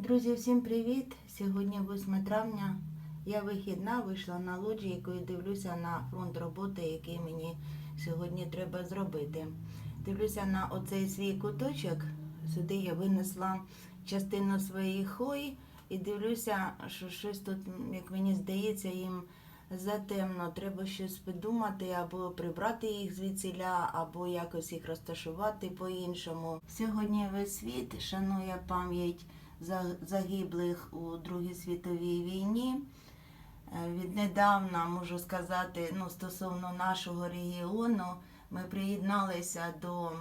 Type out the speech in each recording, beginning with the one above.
Друзі, всім привіт! Сьогодні 8 травня. Я вихідна, вийшла на лоджійку і дивлюся на фронт роботи, який мені сьогодні треба зробити. Дивлюся на оцей свій куточок. Сюди я винесла частину своїх хой і дивлюся, що щось тут, як мені здається, їм затемно. Треба щось придумати або прибрати їх звідсіля, або якось їх розташувати по-іншому. Сьогодні весь світ шанує пам'ять загиблих у Другій світовій війні. Е, Віднедавна можу сказати, ну, стосовно нашого регіону, ми приєдналися до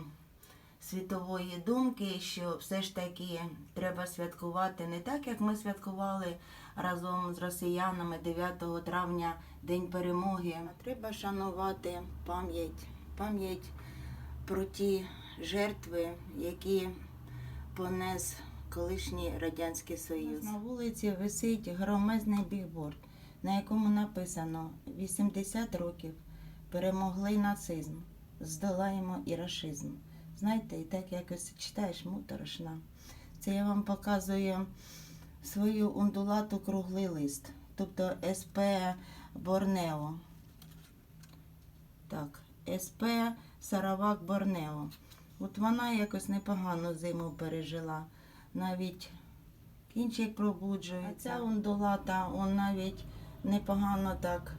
світової думки, що все ж таки треба святкувати не так, як ми святкували разом з росіянами 9 травня День перемоги. Треба шанувати пам'ять, пам'ять про ті жертви, які понес колишній Радянський Союз. На вулиці висить громезний бігборд, на якому написано 80 років перемогли нацизм, здолаємо і рашизм. Знаєте, і так якось читаєш моторошно. Це я вам показую свою ундулату круглий лист, тобто СП Борнео. Так, СП Саравак Борнео. От вона якось непогану зиму пережила. Навіть кінчик пробуджується. А ця ундулата, он навіть непогано так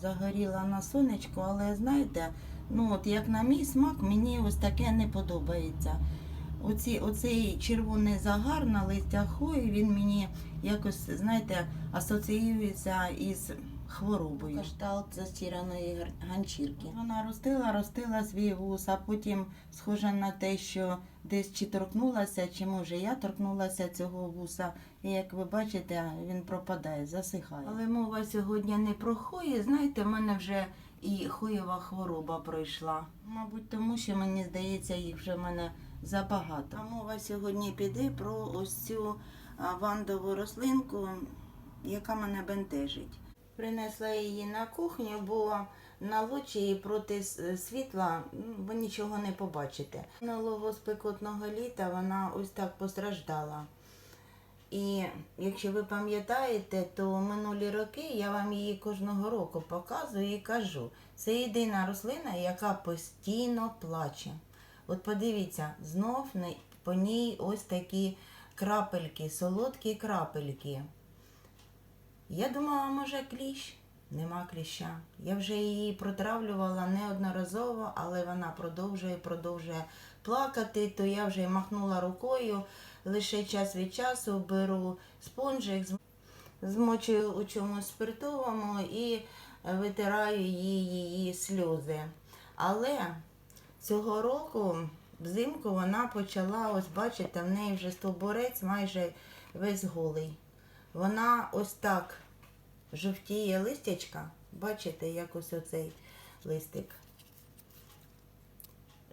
загоріла на сонечку, але знаєте, ну от як на мій смак, мені ось таке не подобається. Оці, оцей червоний загар на листях хвої, він мені якось, знаєте, асоціюється із хворобою. Кашталт застіраної ганчірки. Вона ростила, ростила свій вус, а потім схоже на те, що десь чи торкнулася, чи може я торкнулася цього вуса. І як ви бачите, він пропадає, засихає. Але мова сьогодні не про хої. Знаєте, в мене вже і хоєва хвороба пройшла. Мабуть, тому що мені здається, їх вже в мене забагато. А мова сьогодні піде про ось цю вандову рослинку, яка мене бентежить. Принесла її на кухню, бо на лучі проти світла ну, ви нічого не побачите. Минулого спекотного літа вона ось так постраждала. І якщо ви пам'ятаєте, то минулі роки я вам її кожного року показую і кажу, це єдина рослина, яка постійно плаче. От подивіться, знов по ній ось такі крапельки, солодкі крапельки. Я думала, може кліщ. Нема кліща. Я вже її протравлювала неодноразово, але вона продовжує, продовжує плакати, то я вже махнула рукою, лише час від часу беру спонжик, змочую у чомусь спиртовому і витираю її, її сльози. Але цього року взимку вона почала, ось бачите, в неї вже стовбурець майже весь голий. Вона ось так жовтіє листячка. Бачите, як ось оцей листик.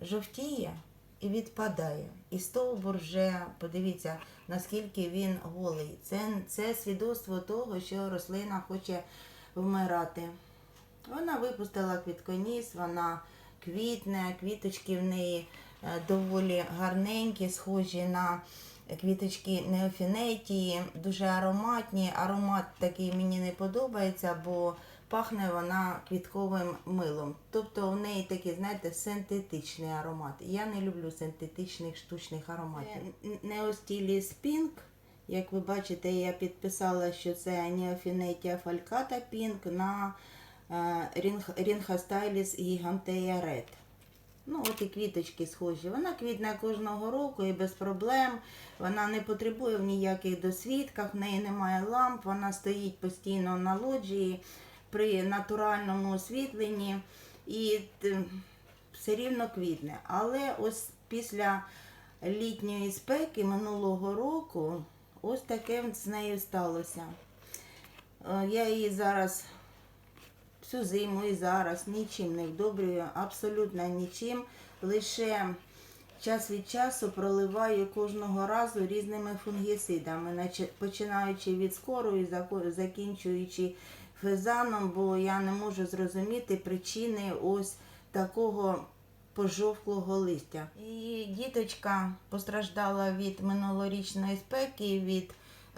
Жовтіє і відпадає. І стовбур вже, подивіться, наскільки він голий. Це, це свідоцтво того, що рослина хоче вмирати. Вона випустила квітконіс, вона квітне, квіточки в неї е, доволі гарненькі, схожі на квіточки неофінетії, дуже ароматні. Аромат такий мені не подобається, бо пахне вона квітковим милом. Тобто в неї такий, знаєте, синтетичний аромат. Я не люблю синтетичних штучних ароматів. Неостіліс Pink. Як ви бачите, я підписала, що це Неофінетія фальката Pink на Рінха Стайліс Гігантея Ред. Ну, от і квіточки схожі. Вона квітне кожного року і без проблем. Вона не потребує в ніяких досвідках, в неї немає ламп, вона стоїть постійно на лоджії при натуральному освітленні і все рівно квітне. Але ось після літньої спеки минулого року ось таке з нею сталося. Е, Я її зараз всю зиму і зараз нічим не вдобрюю, абсолютно нічим. Лише час від часу проливаю кожного разу різними фунгіцидами, починаючи від скору і закінчуючи фезаном, бо я не можу зрозуміти причини ось такого пожовклого листя. І діточка постраждала від минулорічної спеки, від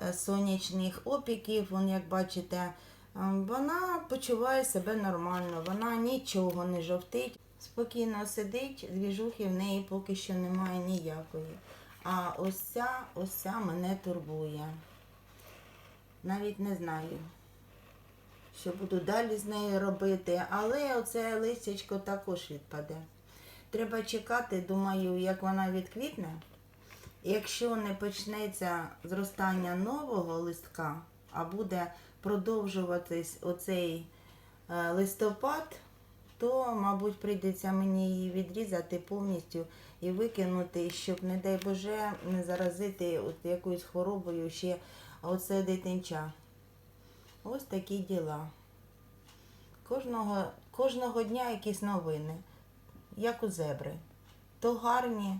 е, сонячних опіків. Вон, як бачите, вона почуває себе нормально, вона нічого не жовтить. Спокійно сидить, двіжухи в неї поки що немає ніякої. А ось ця, ось ця мене турбує. Навіть не знаю, що буду далі з нею робити, але оце листячко також відпаде. Треба чекати, думаю, як вона відквітне. Якщо не почнеться зростання нового листка, а буде продовжуватись оцей е, листопад, то, мабуть, прийдеться мені її відрізати повністю і викинути, щоб, не дай Боже, не заразити от якоюсь хворобою ще оце дитинча. Ось такі діла. Кожного, кожного дня якісь новини, як у зебри. То гарні,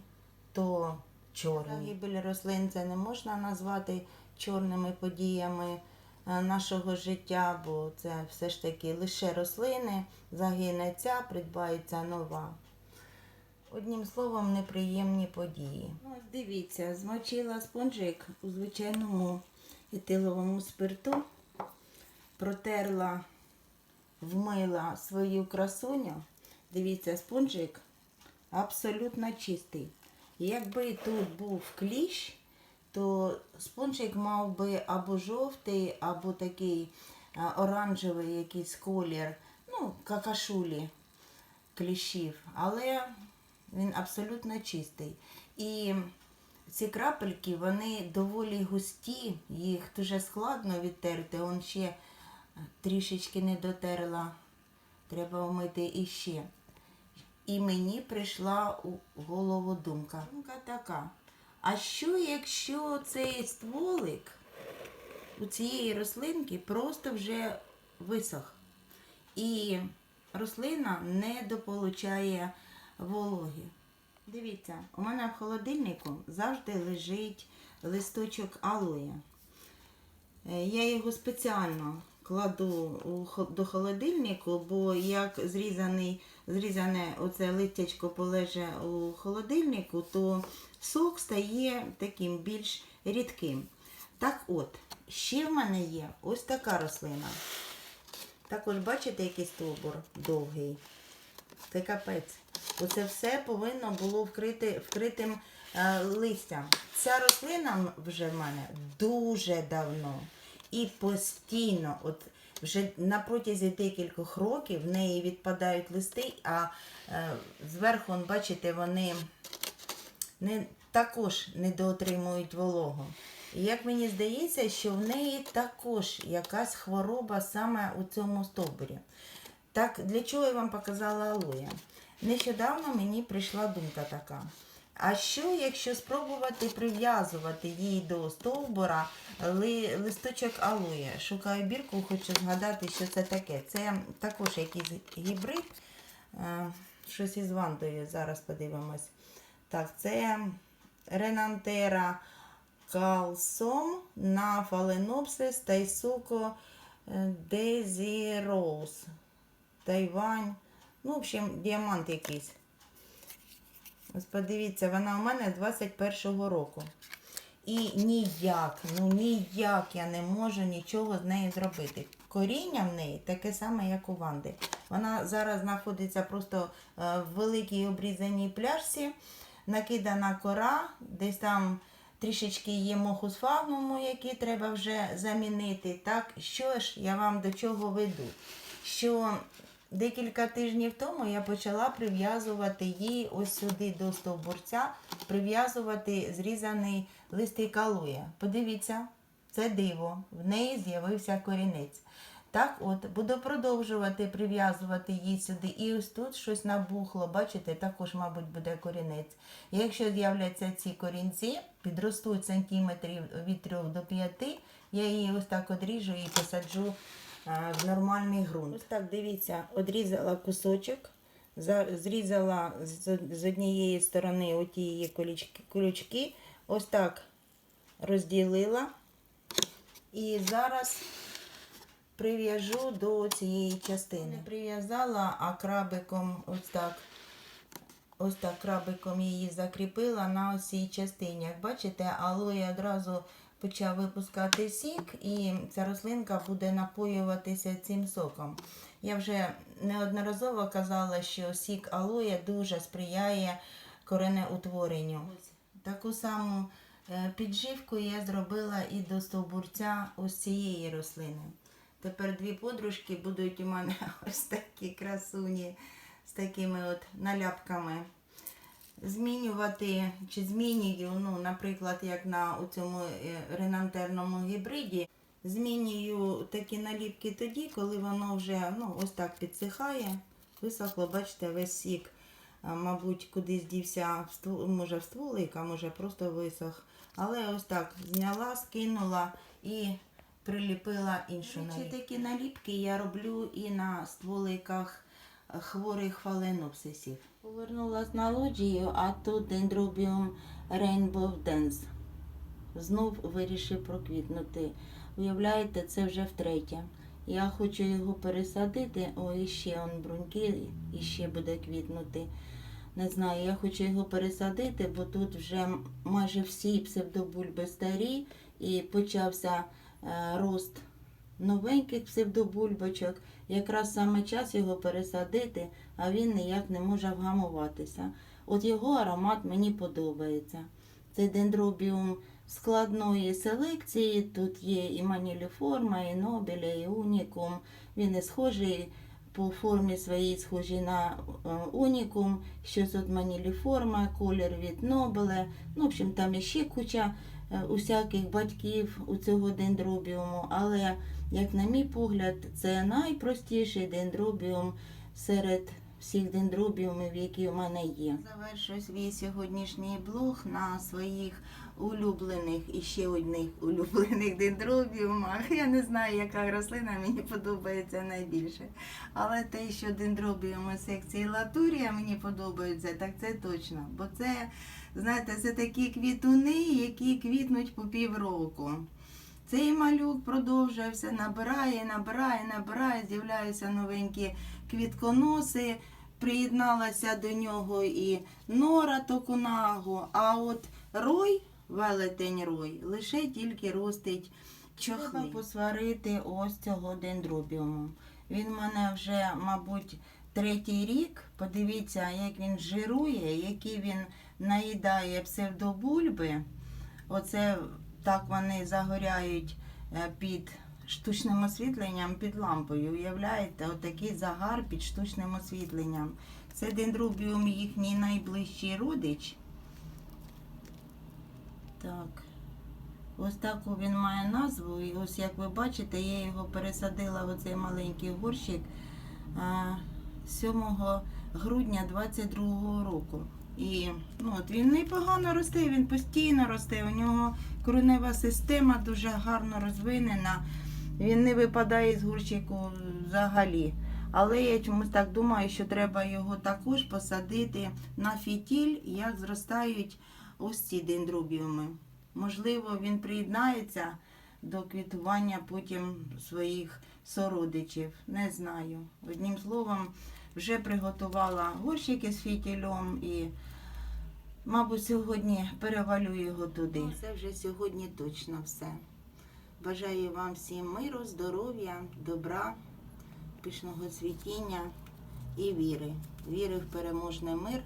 то чорні. Загибель рослин це не можна назвати чорними подіями нашого життя, бо це все ж таки лише рослини, загине ця, придбається нова. Одним словом, неприємні події. Ну, ось дивіться, змочила спонжик у звичайному етиловому спирту, протерла, вмила свою красуню. Дивіться, спонжик абсолютно чистий. Якби тут був кліщ, то спонжик мав би або жовтий, або такий оранжевий якийсь колір, ну, какашулі кліщів, але він абсолютно чистий. І ці крапельки, вони доволі густі, їх дуже складно відтерти. Он ще трішечки не дотерла, треба вмити іще. І мені прийшла у голову думка. Думка така. А що, якщо цей стволик у цієї рослинки просто вже висох? І рослина не дополучає вологи. Дивіться, у мене в холодильнику завжди лежить листочок алоє. Е, Я його спеціально кладу до холодильнику, бо як зрізаний, зрізане оце листячко полеже у холодильнику, то сок стає таким більш рідким. Так от, ще в мене є ось така рослина. Також бачите, який стовбур довгий. Це капець. Оце все повинно було вкрити, вкритим е, листям. Ця рослина вже в мене дуже давно і постійно, от вже на протязі декількох років в неї відпадають листи, а е, зверху, бачите, вони не, також недоотримують вологу. І як мені здається, що в неї також якась хвороба саме у цьому стовбурі. Так, для чого я вам показала алоє? Нещодавно мені прийшла думка така. А що, якщо спробувати прив'язувати їй до стовбура ли, листочок алоє? Шукаю бірку, хочу згадати, що це таке. Це також якийсь гібрид. Е, щось із вандою, зараз подивимось. Так, це Ренантера калсом на фаленопсис тайсуко е, дезіроус. Тайвань. Ну, в общем, діамант якийсь. Ось подивіться, вона у мене з 21-го року. І ніяк, ну ніяк я не можу нічого з нею зробити. Коріння в неї таке саме, як у Ванди. Вона зараз знаходиться просто е, в великій обрізаній пляшці, накидана кора, десь там трішечки є моху з фагнуму, який треба вже замінити. Так, що ж я вам до чого веду? Що декілька тижнів тому я почала прив'язувати її ось сюди до стовбурця, прив'язувати зрізаний листик алоє. Подивіться, це диво. В неї з'явився корінець. Так от, буду продовжувати прив'язувати її сюди. І ось тут щось набухло, бачите, також, мабуть, буде корінець. Якщо з'являться ці корінці, підростуть сантиметрів від 3 до 5, я її ось так одріжу і посаджу в нормальний ґрунт. Ось так, дивіться, одрізала кусочок, зрізала з, однієї сторони оті її колючки, колючки, ось так розділила. І зараз прив'яжу до цієї частини. Не прив'язала, а крабиком ось так ось так крабиком її закріпила на ось цій частині. Як бачите, алоє одразу почав випускати сік, і ця рослинка буде напоюватися цим соком. Я вже неодноразово казала, що сік алоє дуже сприяє коренеутворенню. Таку саму е, підживку я зробила і до стовбурця ось цієї рослини. Тепер дві подружки будуть у мене ось такі красуні з такими от наляпками. Змінювати чи змінюю, ну, наприклад, як на у цьому е, ренантерному гібриді, змінюю такі наліпки тоді, коли воно вже ну, ось так підсихає. Висохло, бачите, весь сік, мабуть, кудись дівся, може в стволик, а може просто висох. Але ось так зняла, скинула і приліпила іншу наліпку. Такі наліпки я роблю і на стволиках хворих фаленопсисів. Повернулась на лоджію, а тут дендробіум Rainbow Dance. Знов вирішив проквітнути. Уявляєте, це вже втретє. Я хочу його пересадити. О, і ще он бруньки, і ще буде квітнути. Не знаю, я хочу його пересадити, бо тут вже майже всі псевдобульби старі і почався е, рост новеньких псевдобульбочок. Якраз саме час його пересадити, а він ніяк не може вгамуватися. От його аромат мені подобається. Це дендробіум складної селекції. Тут є і маніліформа, і нобеля, і унікум. Він і схожий по формі своїй схожий на е, унікум, щось от маніліформа, колір від нобеле. Ну, в общем, там іще куча усяких батьків у цього дендробіуму. Але, як на мій погляд, це найпростіший дендробіум серед всіх дендробіумів, які у мене є. Завершую свій сьогоднішній блог на своїх улюблених і ще одних улюблених дендробіумах. Я не знаю, яка рослина мені подобається найбільше. Але те, що дендробіуми секції латурія мені подобаються, так це точно. Бо це, знаєте, це такі квітуни, які квітнуть по півроку. Цей малюк продовжувався, набирає, набирає, набирає, з'являються новенькі квітконоси. Приєдналася до нього і нора токунагу, а от рой, велетень рой, лише тільки ростить чохли. Треба посварити ось цього дендробіуму. Він в мене вже, мабуть, третій рік. Подивіться, як він жирує, які він наїдає псевдобульби. Оце так вони загоряють е, під штучним освітленням, під лампою. Уявляєте, отакий загар під штучним освітленням. Це дендробіум їхній найближчий родич. Так. Ось таку він має назву. І ось як ви бачите, я його пересадила в оцей маленький горщик 7 грудня 22 року. І ну, от він непогано росте, він постійно росте. У нього коренева система дуже гарно розвинена. Він не випадає з горщику взагалі. Але я чомусь так думаю, що треба його також посадити на фітіль, як зростають ось ці дендробіуми. Можливо, він приєднається до квітування потім своїх сородичів. Не знаю. Одним словом, вже приготувала горщики з фітілем і, мабуть, сьогодні перевалю його туди. Це вже сьогодні точно все. Бажаю вам всім миру, здоров'я, добра, пишного цвітіння і віри. Віри в переможний мир,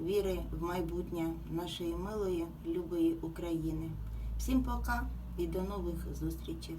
віри в майбутнє нашої милої, любої України. Всім пока і до нових зустрічей.